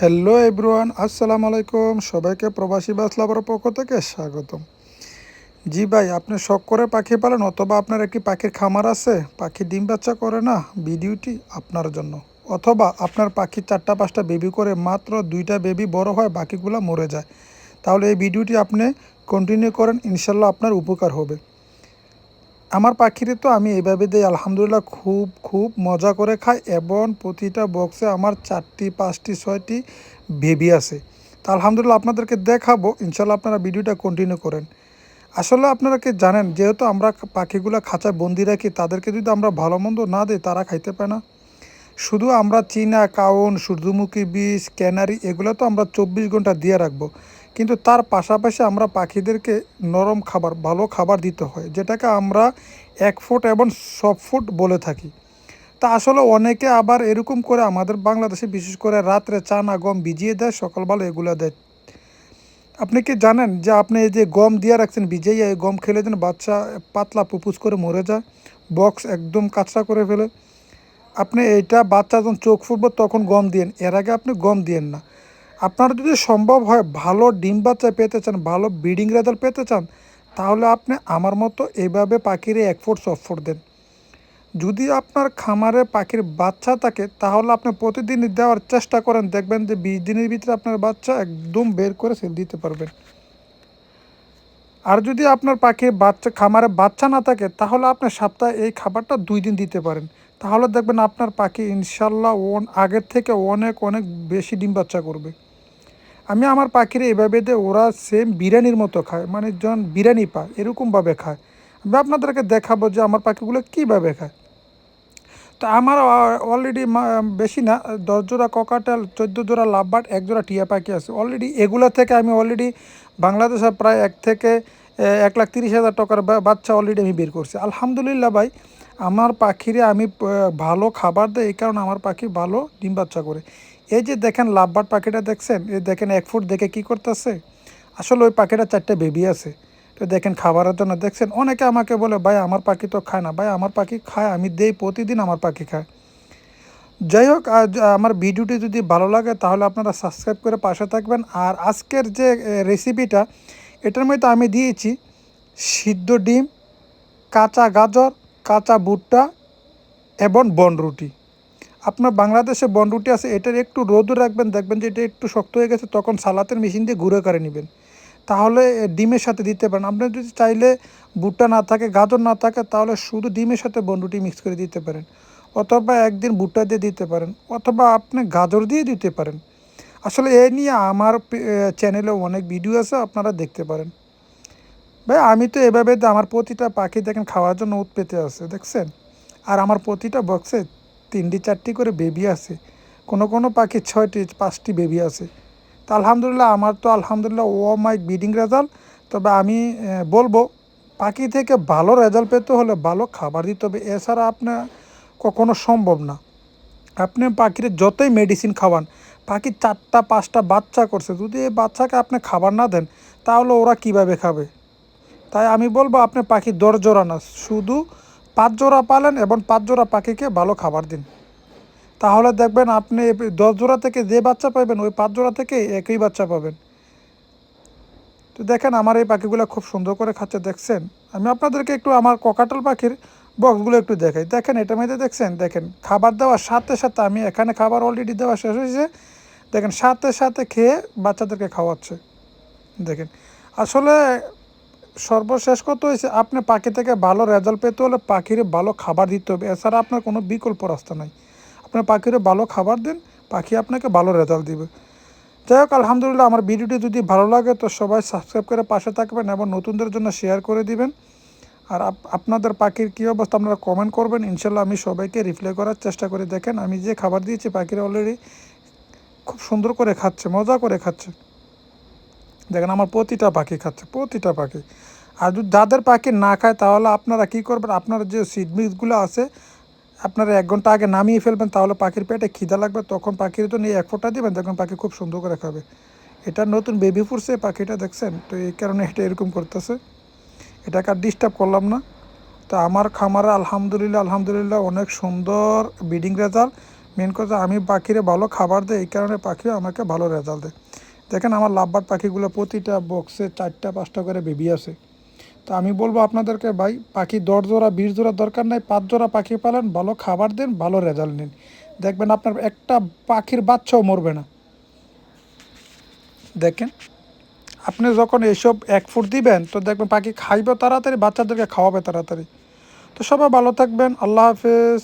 Hello everyone, আসসালামু আলাইকুম। সবাইকে প্রবাসী বাসলাবার পক্ষ থেকে স্বাগতম। জি ভাই, আপনি শখ করে পাখি পালেন অথবা আপনার একটি পাখির খামার আছে? পাখি ডিম বাচ্চা করে না ভিডিওটি আপনার জন্য? অথবা আপনার পাখি চারটা, পাঁচটা বেবি করে মাত্র দুইটা বেবি বড় হয়, বাকিগুলো মরে যায়। তাহলে এই ভিডিওটি আপনি কন্টিনিউ করেন, ইনশাল্লাহ আপনার উপকার হবে। আমার পাখিরে তো আমি এইভাবে দিই, আলহামদুলিল্লাহ খুব খুব মজা করে খাই এবং প্রতিটা বক্সে আমার চারটি, পাঁচটি, ছয়টি বেবি আছে। তা আলহামদুলিল্লাহ আপনাদেরকে দেখাবো, ইনশাল্লাহ আপনারা ভিডিওটা কন্টিনিউ করেন। আসলে আপনারা কি জানেন, যেহেতু আমরা পাখিগুলো খাঁচায় বন্দি রাখি, তাদেরকে যদি আমরা ভালো মন্দ না দিই, তারা খাইতে পায় না। শুধু আমরা চীনা, কাউন, সূর্যমুখী বীজ ক্যানারি, এগুলো তো আমরা চব্বিশ ঘণ্টা দিয়ে রাখব। কিন্তু তার পাশাপাশি আমরা পাখিদেরকে নরম খাবার, ভালো খাবার দিতে হয়, যেটাকে আমরা এক ফুট এবং সব ফুট বলে থাকি। তা আসলে অনেকে আবার এরকম করে আমাদের বাংলাদেশে, বিশেষ করে রাত্রে চানা গম ভিজিয়ে দেয়, সকালবেলা এগুলো দেয়। আপনি কি জানেন যে আপনি এই যে গম দিয়ে রাখছেন ভিজিয়ে এই গম খেলে যেন বাচ্চা পাতলা পুপুস করে মরে যায়, বক্স একদম কাঁচরা করে ফেলে। আপনি এইটা বাচ্চা যখন চোখ ফুটবো তখন গম দিয়েন, এর আগে আপনি গম দিয়েন না। আপনার যদি সম্ভব হয় ভালো ডিম বাচ্চা পেতে চান, ভালো ব্রিডিং রেজাল্ট পেতে চান, তাহলে আপনি আমার মতো এভাবে পাখিরে এক ফুট, সব ফুট দেন। যদি আপনার খামারে পাখির বাচ্চা থাকে, তাহলে আপনি প্রতিদিন দেওয়ার চেষ্টা করেন, দেখবেন যে বিশ দিনের ভিতরে আপনার বাচ্চা একদম বের করে সেল দিতে পারবেন। আর যদি আপনার পাখির বাচ্চা, খামারে বাচ্চা না থাকে, তাহলে আপনি সপ্তাহে এই খাবারটা দুই দিন দিতে পারেন। তাহলে দেখবেন আপনার পাখি ইনশাল্লাহ ওন আগের থেকে অনেক অনেক বেশি ডিম বাচ্চা করবে। আমি আমার পাখিরে এভাবে দিয়ে ওরা সেম বিরিয়ানির মতো খায় মানে যখন বিরিয়ানি পায় এরকমভাবে খায়। আমি আপনাদেরকে দেখাবো যে আমার পাখিগুলো কীভাবে খায়। তো আমার অলরেডি বেশি না, দশ জোড়া ককাটাল চোদ্দ জোড়া লাভবাট এক জোড়া টিয়া পাখি আছে। অলরেডি এগুলো থেকে আমি অলরেডি বাংলাদেশে প্রায় এক থেকে এক লাখ তিরিশ হাজার টাকার বাচ্চা অলরেডি আমি বের করছি। আলহামদুলিল্লাহ ভাই আমার পাখিরে আমি ভালো খাবার দেয় এই কারণে আমার পাখি ভালো ডিম বাচ্চা করে। এই যে দেখেন লাভবার পাখিটা দেখছেন, এই দেখেন এক ফুট দেখে কি করতেছে? আসলে ওই পাখিটা চারটে বেবি আছে। তো দেখেন খাবারের জন্য দেখছেন, অনেকে আমাকে বলে, ভাই, আমার পাখি তো খায় না। ভাই, আমার পাখি খায়, আমি দেই, প্রতিদিন আমার পাখি খায়। যাই হোক আমার ভিডিওটি যদি ভালো লাগে, তাহলে আপনারা সাবস্ক্রাইব করে পাশে থাকবেন। আর আজকের যে রেসিপিটা এটার মধ্যে আমি দিয়েছি সিদ্ধ ডিম, কাঁচা গাজর কাঁচা ভুট্টা এবং বনরুটি আপনার বাংলাদেশে বনরুটি আছে, এটার একটু রোদও রাখবেন, দেখবেন যে এটা একটু শক্ত হয়ে গেছে, তখন সালাতের মেশিন দিয়ে ঘুরে করে নেবেন। তাহলে ডিমের সাথে দিতে পারেন। আপনার যদি চাইলে ভুট্টা না থাকে, গাজর না থাকে, তাহলে শুধু ডিমের সাথে বনরুটি মিক্স করে দিতে পারেন। অথবা একদিন ভুট্টা দিয়ে দিতে পারেন, অথবা আপনি গাজর দিয়ে দিতে পারেন। আসলে এ নিয়ে আমার চ্যানেলে অনেক ভিডিও আছে, আপনারা দেখতে পারেন। ভাই, আমি তো এভাবে আমার প্রতিটা পাখি দেখেন খাওয়ার জন্য উৎ পেতে আছে, দেখছেন? আর আমার প্রতিটা বক্সে তিনটি, চারটি করে বেবি আছে। কোনো কোনো পাখি ছয়টি, পাঁচটি বেবি আছে। তো আলহামদুলিল্লাহ আমার তো আলহামদুলিল্লাহ, ও মাই বিডিং রেজাল্ট তবে আমি বলব, পাখি থেকে ভালো রেজাল্ট পেতে হলে ভালো খাবার দিতে হবে। এছাড়া আপনার কখনো সম্ভব না। আপনি পাখির যতই মেডিসিন খাওয়ান, পাখি চারটা, পাঁচটা বাচ্চা করছে। যদি এই বাচ্চাকে আপনি খাবার না দেন, তাহলে ওরা কীভাবে খাবে? তাই আমি বলব, আপনি পাখি দর জোড়া না, শুধু পাঁচ জোড়া পালেন এবং পাঁচ জোড়া পাখিকে ভালো খাবার দিন। তাহলে দেখবেন আপনি দশ জোড়া থেকে যে বাচ্চা পাবেন, ওই পাঁচ জোড়া থেকে একই বাচ্চা পাবেন। তো দেখেন, আমার এই পাখিগুলো খুব সুন্দর করে খাচ্ছে, দেখছেন? আমি আপনাদেরকে একটু আমার ককাটাল পাখির বক্সগুলো একটু দেখাই। দেখেন, এটা মধ্যে দেখছেন? দেখেন, খাবার দেওয়ার সাথে সাথে আমি এখানে খাবার অলরেডি দেওয়া শেষ হয়েছে। দেখেন, সাথে সাথে খেয়ে বাচ্চাদেরকে খাওয়াচ্ছে। দেখেন, আসলে সর্বশেষ কত হয়েছে আপনি পাখি থেকে ভালো রেজাল্ট পেতে হলে পাখির ভালো খাবার দিতে হবে। এছাড়া আপনার কোনো বিকল্প রাস্তা নাই। আপনার পাখিরে ভালো খাবার দিন, পাখি আপনাকে ভালো রেজাল্ট দিবে। যাই হোক, আলহামদুলিল্লাহ আমার ভিডিওটি যদি ভালো লাগে তো সবাই সাবস্ক্রাইব করে পাশে থাকবেন এবং নতুনদের জন্য শেয়ার করে দিবেন। আর আপনাদের পাখির কী অবস্থা আপনারা কমেন্ট করবেন। ইনশাল্লাহ আমি সবাইকে রিপ্লাই করার চেষ্টা করে। দেখেন, আমি যে খাবার দিয়েছি, পাখিরা অলরেডি খুব সুন্দর করে খাচ্ছে, মজা করে খাচ্ছে। দেখেন আমার প্রতিটা পাখি খাচ্ছে, প্রতিটা পাখি। আর যদি যাদের পাখি না খায়, তাহলে আপনারা কি করবেন? আপনার যে সিড মিক্সগুলো আছে, আপনারা এক ঘণ্টা আগে নামিয়ে ফেলবেন, তাহলে পাখির পেটে খিদা লাগবে, তখন পাখির তো নিয়ে এক ফোঁটা দিবেন, দেখবেন পাখি খুব সুন্দর করে খাবে। এটা নতুন বেবি ফুটছে, পাখিটা দেখছেন? তো এই কারণে এটা এরকম করতেছে। এটাকে আর ডিস্টার্ব করলাম না। তো আমার খামারে আলহামদুলিল্লাহ আলহামদুলিল্লাহ অনেক সুন্দর ব্রিডিং রেজাল্ট মেন কথা আমি পাখিরে ভালো খাবার দেয় এই কারণে পাখিও আমাকে ভালো রেজাল্ট দেয়। দেখেন আমার লাভবার পাখিগুলো প্রতিটা বক্সে চারটা, পাঁচটা করে বেবি আছে। তো আমি বলব আপনাদেরকে, ভাই, পাখি দশ জোড়া বিশ জোড়া দরকার নাই। পাঁচ জোড়া পাখি পালেন, ভালো খাবার দেন, ভালো রেজাল্ট নিন। দেখবেন আপনার একটা পাখির বাচ্চাও মরবে না। দেখেন, আপনি যখন এইসব এক ফুট দিবেন, তো দেখবেন পাখি খাইবে তাড়াতাড়ি, বাচ্চাদেরকে খাওয়াবে তাড়াতাড়ি। তো সবাই ভালো থাকবেন, আল্লাহ হাফেজ।